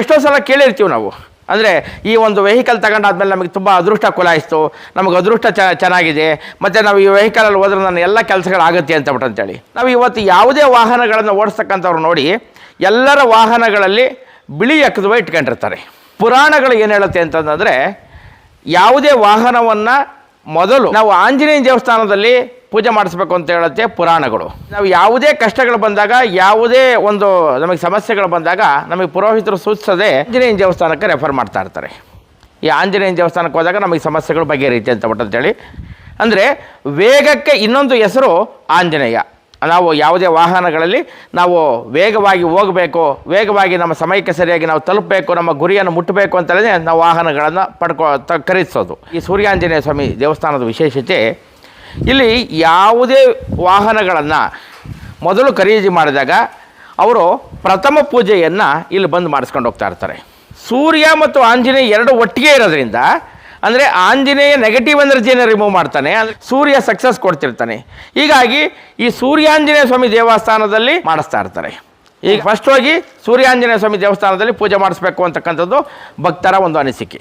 ಎಷ್ಟೋ ಸಲ ಕೇಳಿರ್ತೀವಿ ನಾವು. ಅಂದರೆ ಈ ಒಂದು ವೆಹಿಕಲ್ ತಗೊಂಡಾದ್ಮೇಲೆ ನಮಗೆ ತುಂಬ ಅದೃಷ್ಟ ಕೊಲಾಯಿಸ್ತು ನಮಗೆ ಅದೃಷ್ಟ ಚ, ಚೆನ್ನಾಗಿದೆ. ಮತ್ತು ನಾವು ಈ ವೆಹಿಕಲಲ್ಲಿ ಹೋದ್ರೆ ನನ್ನ ಎಲ್ಲ ಕೆಲಸಗಳಾಗುತ್ತೆ ಅಂತ ಬಿಟ್ಟು ಅಂತೇಳಿ. ನಾವು ಇವತ್ತು ಯಾವುದೇ ವಾಹನಗಳನ್ನು ಓಡಿಸ್ತಕ್ಕಂಥವ್ರು ನೋಡಿ, ಎಲ್ಲರ ವಾಹನಗಳಲ್ಲಿ ಬಿಳಿ ಎಕ್ಕದುವ ಇಟ್ಕೊಂಡಿರ್ತಾರೆ. ಪುರಾಣಗಳು ಏನು ಹೇಳುತ್ತೆ ಅಂತಂದರೆ, ಯಾವುದೇ ವಾಹನವನ್ನು ಮೊದಲು ನಾವು ಆಂಜನೇಯ ದೇವಸ್ಥಾನದಲ್ಲಿ ಪೂಜೆ ಮಾಡಿಸ್ಬೇಕು ಅಂತ ಹೇಳುತ್ತೆ ಪುರಾಣಗಳು. ನಾವು ಯಾವುದೇ ಕಷ್ಟಗಳು ಬಂದಾಗ, ಯಾವುದೇ ಒಂದು ನಮಗೆ ಸಮಸ್ಯೆಗಳು ಬಂದಾಗ ನಮಗೆ ಪುರೋಹಿತರು ಸೂಚಿಸದೆ ಆಂಜನೇಯನ ದೇವಸ್ಥಾನಕ್ಕೆ ರೆಫರ್ ಮಾಡ್ತಾ ಇರ್ತಾರೆ. ಈ ಆಂಜನೇಯನ ದೇವಸ್ಥಾನಕ್ಕೆ ಹೋದಾಗ ನಮಗೆ ಸಮಸ್ಯೆಗಳು ರೀತಿ ಅಂತ ಅಂತೇಳಿ ಅಂದರೆ ವೇಗಕ್ಕೆ ಇನ್ನೊಂದು ಹೆಸರು ಆಂಜನೇಯ. ನಾವು ಯಾವುದೇ ವಾಹನಗಳಲ್ಲಿ ನಾವು ವೇಗವಾಗಿ ಹೋಗಬೇಕು, ವೇಗವಾಗಿ ನಮ್ಮ ಸಮಯಕ್ಕೆ ಸರಿಯಾಗಿ ನಾವು ತಲುಪಬೇಕು, ನಮ್ಮ ಗುರಿಯನ್ನು ಮುಟ್ಟಬೇಕು ಅಂತಲೇ ನಾವು ವಾಹನಗಳನ್ನು ಪಡ್ಕೊ ತ, ಖರೀದಿಸೋದು. ಈ ಸೂರ್ಯಾಂಜನೇಯ ಸ್ವಾಮಿ ದೇವಸ್ಥಾನದ ವಿಶೇಷತೆ ಇಲ್ಲಿ ಯಾವುದೇ ವಾಹನಗಳನ್ನು ಮೊದಲು ಖರೀದಿ ಮಾಡಿದಾಗ ಅವರು ಪ್ರಥಮ ಪೂಜೆಯನ್ನು ಇಲ್ಲಿ ಬಂದು ಮಾಡಿಸ್ಕೊಂಡು ಹೋಗ್ತಾ ಇರ್ತಾರೆ. ಸೂರ್ಯ ಮತ್ತು ಆಂಜನೇಯ ಎರಡು ಒಟ್ಟಿಗೆ ಇರೋದ್ರಿಂದ, ಅಂದರೆ ಆಂಜನೇಯ ನೆಗೆಟಿವ್ ಎನರ್ಜಿಯನ್ನು ರಿಮೂವ್ ಮಾಡ್ತಾನೆ, ಅಂದರೆ ಸೂರ್ಯ ಸಕ್ಸಸ್ ಕೊಡ್ತಿರ್ತಾನೆ. ಹೀಗಾಗಿ ಈ ಸೂರ್ಯಾಂಜನೇಯ ಸ್ವಾಮಿ ದೇವಸ್ಥಾನದಲ್ಲಿ ಮಾಡಿಸ್ತಾ ಇರ್ತಾರೆ. ಈಗ ಫಸ್ಟ್ ಹೋಗಿ ಸೂರ್ಯಾಂಜನೇಯ ಸ್ವಾಮಿ ದೇವಸ್ಥಾನದಲ್ಲಿ ಪೂಜೆ ಮಾಡಿಸ್ಬೇಕು ಅಂತಕ್ಕಂಥದ್ದು ಭಕ್ತರ ಒಂದು ಅನಿಸಿಕೆ.